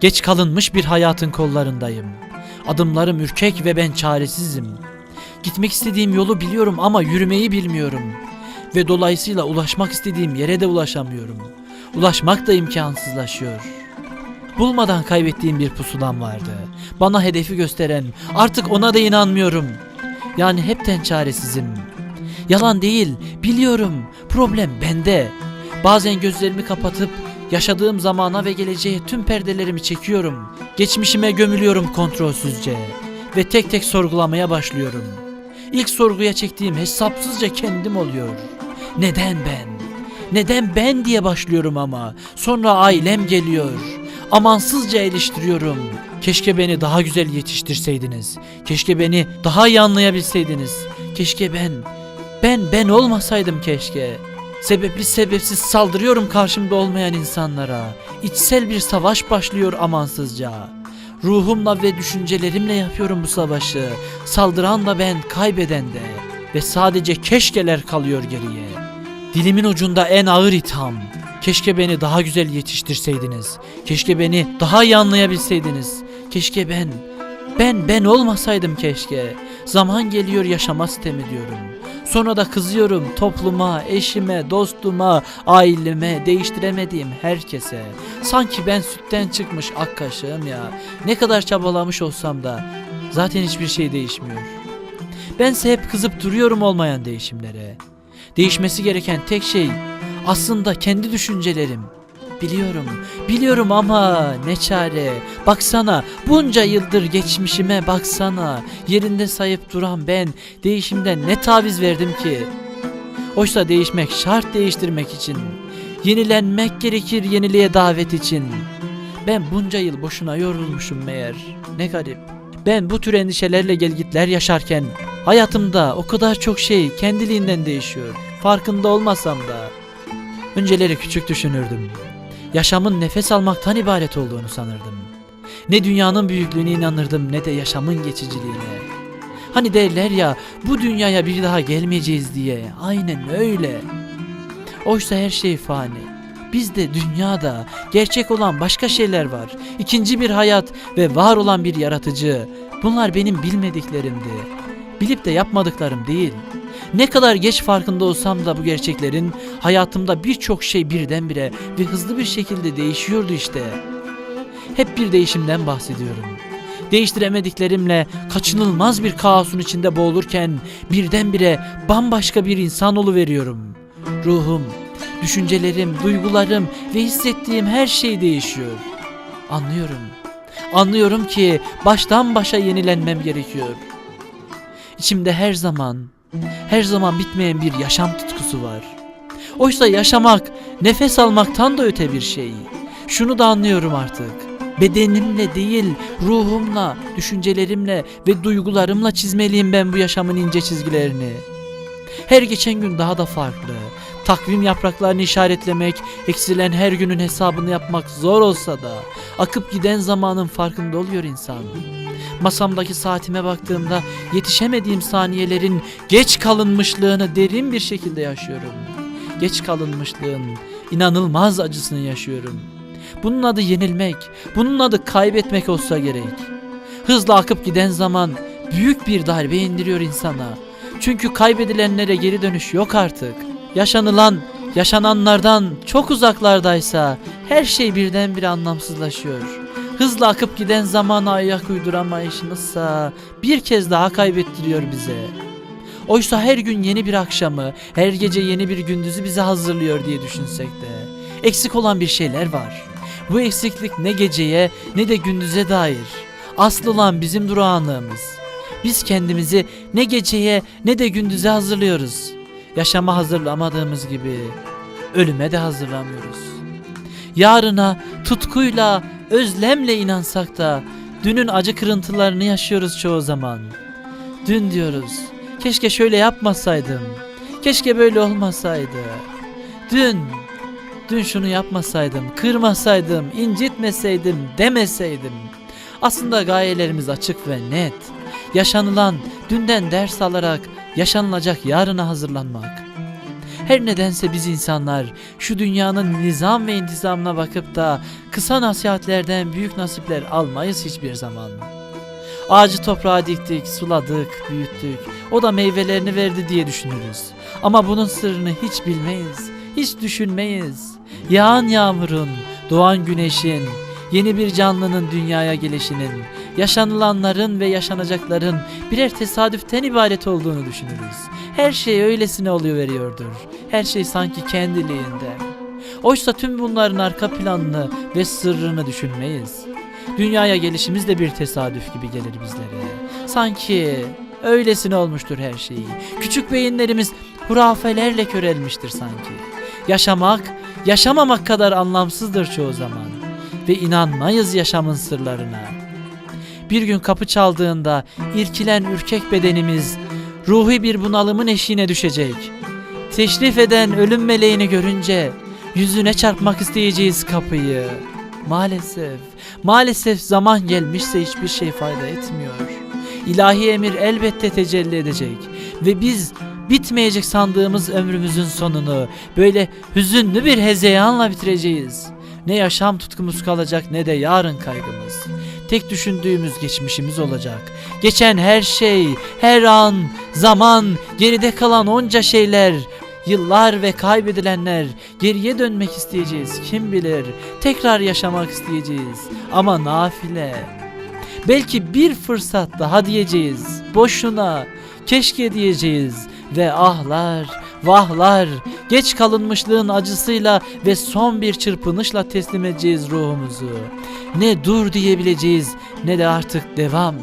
Geç kalınmış bir hayatın kollarındayım. Adımlarım ürkek ve ben çaresizim. Gitmek istediğim yolu biliyorum ama yürümeyi bilmiyorum. Ve dolayısıyla ulaşmak istediğim yere de ulaşamıyorum. Ulaşmak da imkansızlaşıyor. Bulmadan kaybettiğim bir pusulam vardı. Bana hedefi gösteren, artık ona da inanmıyorum. Yani hepten çaresizim. Yalan değil, biliyorum. Problem bende. Bazen gözlerimi kapatıp yaşadığım zamana ve geleceğe tüm perdelerimi çekiyorum. Geçmişime gömülüyorum kontrolsüzce ve tek tek sorgulamaya başlıyorum. İlk sorguya çektiğim hesapsızca kendim oluyor. Neden ben? Neden ben diye başlıyorum ama sonra ailem geliyor. Amansızca eleştiriyorum. Keşke beni daha güzel yetiştirseydiniz. Keşke beni daha iyi anlayabilseydiniz. Keşke ben ben ben olmasaydım keşke. Sebepli sebepsiz saldırıyorum karşımda olmayan insanlara. İçsel bir savaş başlıyor amansızca. Ruhumla ve düşüncelerimle yapıyorum bu savaşı. Saldıran da ben, kaybeden de. Ve sadece keşkeler kalıyor geriye. Dilimin ucunda en ağır itham. Keşke beni daha güzel yetiştirseydiniz. Keşke beni daha iyi anlayabilseydiniz. Keşke ben, ben ben olmasaydım keşke. Zaman geliyor yaşama sitem ediyorum. Sonra da kızıyorum topluma, eşime, dostuma, aileme, değiştiremediğim herkese. Sanki ben sütten çıkmış ak kaşığım ya. Ne kadar çabalamış olsam da zaten hiçbir şey değişmiyor. Bense hep kızıp duruyorum olmayan değişimlere. Değişmesi gereken tek şey aslında kendi düşüncelerim. Biliyorum, biliyorum ama ne çare. Baksana, bunca yıldır geçmişime baksana. Yerinde sayıp duran ben değişimden ne taviz verdim ki? Oysa değişmek şart değiştirmek için. Yenilenmek gerekir yeniliğe davet için. Ben bunca yıl boşuna yorulmuşum meğer. Ne garip. Ben bu tür endişelerle gelgitler yaşarken hayatımda o kadar çok şey kendiliğinden değişiyor. Farkında olmasam da. Önceleri küçük düşünürdüm. Yaşamın nefes almaktan ibaret olduğunu sanırdım. Ne dünyanın büyüklüğüne inanırdım ne de yaşamın geçiciliğine. Hani derler ya bu dünyaya bir daha gelmeyeceğiz diye. Aynen öyle. Oysa her şey fani. Bizde dünyada gerçek olan başka şeyler var. İkinci bir hayat ve var olan bir yaratıcı. Bunlar benim bilmediklerimdi. Bilip de yapmadıklarım değil. Ne kadar geç farkında olsam da bu gerçeklerin hayatımda birçok şey birdenbire ve hızlı bir şekilde değişiyordu işte. Hep bir değişimden bahsediyorum. Değiştiremediklerimle kaçınılmaz bir kaosun içinde boğulurken birdenbire bambaşka bir insan veriyorum. Ruhum, düşüncelerim, duygularım ve hissettiğim her şey değişiyor. Anlıyorum. Anlıyorum ki baştan başa yenilenmem gerekiyor. İçimde her zaman, her zaman bitmeyen bir yaşam tutkusu var. Oysa yaşamak, nefes almaktan da öte bir şey. Şunu da anlıyorum artık. Bedenimle değil, ruhumla, düşüncelerimle ve duygularımla çizmeliyim ben bu yaşamın ince çizgilerini. Her geçen gün daha da farklı. Takvim yapraklarını işaretlemek, eksilen her günün hesabını yapmak zor olsa da akıp giden zamanın farkında oluyor insan. Masamdaki saatime baktığımda yetişemediğim saniyelerin geç kalınmışlığını derin bir şekilde yaşıyorum. Geç kalınmışlığın inanılmaz acısını yaşıyorum. Bunun adı yenilmek, bunun adı kaybetmek olsa gerek. Hızla akıp giden zaman büyük bir darbe indiriyor insana. Çünkü kaybedilenlere geri dönüş yok artık. Yaşanılan, yaşananlardan çok uzaklardaysa her şey birdenbire anlamsızlaşıyor. Hızla akıp giden zamana ayak uyduramayışımızsa bir kez daha kaybettiriyor bize. Oysa her gün yeni bir akşamı, her gece yeni bir gündüzü bize hazırlıyor diye düşünsek de eksik olan bir şeyler var. Bu eksiklik ne geceye ne de gündüze dair. Asıl olan bizim durağanlığımız. Biz kendimizi ne geceye ne de gündüze hazırlıyoruz. Yaşama hazırlamadığımız gibi ölüme de hazırlamıyoruz. Yarına tutkuyla, özlemle inansak da dünün acı kırıntılarını yaşıyoruz çoğu zaman. Dün diyoruz. Keşke şöyle yapmasaydım. Keşke böyle olmasaydı. Dün Dün şunu yapmasaydım, kırmasaydım, incitmeseydim, demeseydim. Aslında gayelerimiz açık ve net. Yaşanılan dünden ders alarak yaşanılacak yarına hazırlanmak. Her nedense biz insanlar şu dünyanın nizam ve intizamına bakıp da kısa nasihatlerden büyük nasipler almayız hiçbir zaman. Ağacı toprağa diktik, suladık, büyüttük. O da meyvelerini verdi diye düşünürüz. Ama bunun sırrını hiç bilmeyiz, hiç düşünmeyiz. Yağan yağmurun, doğan güneşin, yeni bir canlının dünyaya gelişinin, yaşanılanların ve yaşanacakların birer tesadüften ibaret olduğunu düşünürüz. Her şey öylesine oluyor veriyordur. Her şey sanki kendiliğinden. Oysa tüm bunların arka planını ve sırrını düşünmeyiz. Dünyaya gelişimiz de bir tesadüf gibi gelir bizlere. Sanki öylesine olmuştur her şey. Küçük beyinlerimiz hurafelerle körelmiştir sanki. Yaşamak, yaşamamak kadar anlamsızdır çoğu zaman. Ve inanmayız yaşamın sırlarına. Bir gün kapı çaldığında irkilen ürkek bedenimiz ruhi bir bunalımın eşiğine düşecek. Teşrif eden ölüm meleğini görünce yüzüne çarpmak isteyeceğiz kapıyı. Maalesef, maalesef zaman gelmişse hiçbir şey fayda etmiyor. İlahi emir elbette tecelli edecek ve biz bitmeyecek sandığımız ömrümüzün sonunu böyle hüzünlü bir hezeyanla bitireceğiz. Ne yaşam tutkumuz kalacak ne de yarın kaygımız. Tek düşündüğümüz geçmişimiz olacak. Geçen her şey, her an, zaman, geride kalan onca şeyler, yıllar ve kaybedilenler, geriye dönmek isteyeceğiz kim bilir. Tekrar yaşamak isteyeceğiz ama nafile. Belki bir fırsat daha diyeceğiz. Boşuna, keşke diyeceğiz ve ahlar, vahlar, geç kalınmışlığın acısıyla ve son bir çırpınışla teslim edeceğiz ruhumuzu. Ne dur diyebileceğiz ne de artık devam.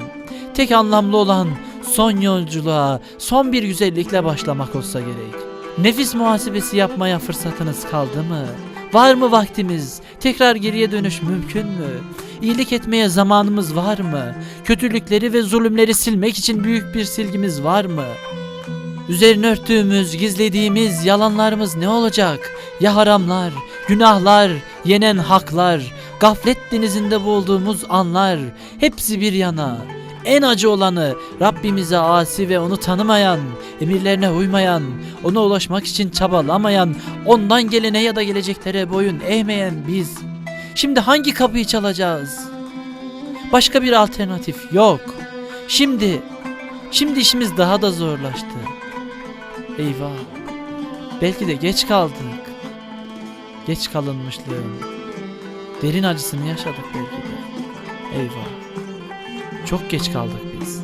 Tek anlamlı olan son yolculuğa, son bir güzellikle başlamak olsa gerek. Nefis muhasebesi yapmaya fırsatınız kaldı mı? Var mı vaktimiz? Tekrar geriye dönüş mümkün mü? İyilik etmeye zamanımız var mı? Kötülükleri ve zulümleri silmek için büyük bir silgimiz var mı? Üzerine örttüğümüz, gizlediğimiz yalanlarımız ne olacak? Ya haramlar, günahlar, yenen haklar, gaflet denizinde bulduğumuz anlar, hepsi bir yana. En acı olanı Rabbimize asi ve onu tanımayan, emirlerine uymayan, ona ulaşmak için çabalamayan, ondan gelene ya da geleceklere boyun eğmeyen biz. Şimdi hangi kapıyı çalacağız? Başka bir alternatif yok. Şimdi, şimdi işimiz daha da zorlaştı. Eyvah. Belki de geç kaldık. Geç kalınmışlığın derin acısını yaşadık belki de. Eyvah. Çok geç kaldık biz.